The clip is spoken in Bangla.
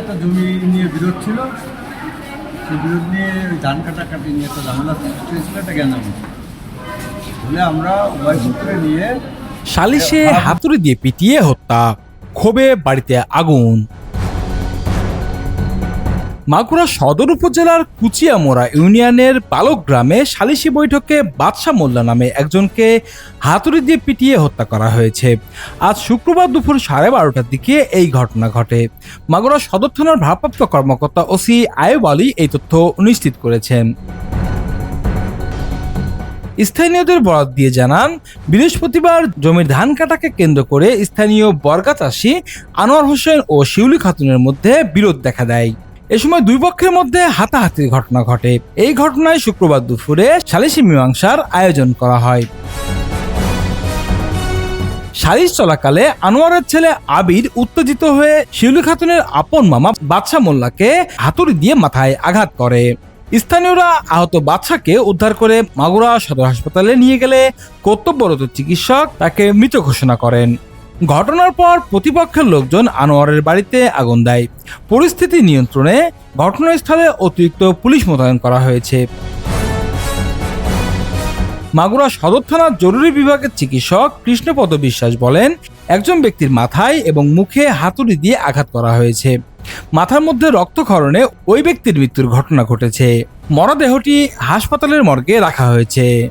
একটা জমি নিয়ে বিরোধ ছিল সেই বিরোধ নিয়ে ধান কাটাকাটি নিয়ে একটা ঝামেলা সৃষ্টি হয়েছিল একটা জ্ঞান বলে আমরা উভয় সূত্রে নিয়ে সালিশে হাতুড়ি দিয়ে পিটিয়ে হত্যা ক্ষোভে বাড়িতে আগুন। মাগুরা সদর উপজেলার কুচিয়ামোড়া ইউনিয়নের বালক গ্রামে সালিশি বৈঠকে বাদশা মোল্লা নামে একজনকে হাতুড়ি দিয়ে পিটিয়ে হত্যা করা হয়েছে। আজ শুক্রবার দুপুর সাড়ে বারোটার দিকে এই ঘটনা ঘটে। মাগুরা সদর থানার ভারপ্রাপ্ত কর্মকর্তা ওসি আয়ুব আলী এই তথ্য নিশ্চিত করেছেন। স্থানীয়দের বরাত দিয়ে জানান, বৃহস্পতিবার জমির ধান কাটাকে কেন্দ্র করে স্থানীয় বর্গা চাষী আনোয়ার হোসেন ও শিউলি খাতুনের মধ্যে বিরোধ দেখা দেয়। এ সময় দুই পক্ষের মধ্যে হাতাহাতির ঘটনা ঘটে। এই ঘটনায় শুক্রবার দুপুরে সালিসি মীমাংসার আয়োজন করা হয়। সালিশ চলাকালে আনোয়ারের ছেলে আবির উত্তেজিত হয়ে শিউলি খাতুনের আপন মামা বাদশা মোল্লাকে হাতুড়ি দিয়ে মাথায় আঘাত করে। স্থানীয়রা আহত বাচ্চাকে উদ্ধার করে মাগুরা সদর হাসপাতালে নিয়ে গেলে কর্তব্যরত চিকিৎসক তাকে মৃত ঘোষণা করেন। ঘটনার পর প্রতিপক্ষের লোকজন আনোয়ারের বাড়িতে আগুন দেয়। পরিস্থিতি নিয়ন্ত্রণে ঘটনাস্থলে অতিরিক্ত পুলিশ মোতায়েন করা হয়েছে। মাগুরা সদর থানার জরুরি বিভাগের চিকিৎসক কৃষ্ণপদ বিশ্বাস বলেন, একজন ব্যক্তির মাথায় এবং মুখে হাতুড়ি দিয়ে আঘাত করা হয়েছে। মাথার মধ্যে রক্তক্ষরণে ওই ব্যক্তির মৃত্যুর ঘটনা ঘটেছে। মরদেহটি হাসপাতালের মর্গে রাখা হয়েছে।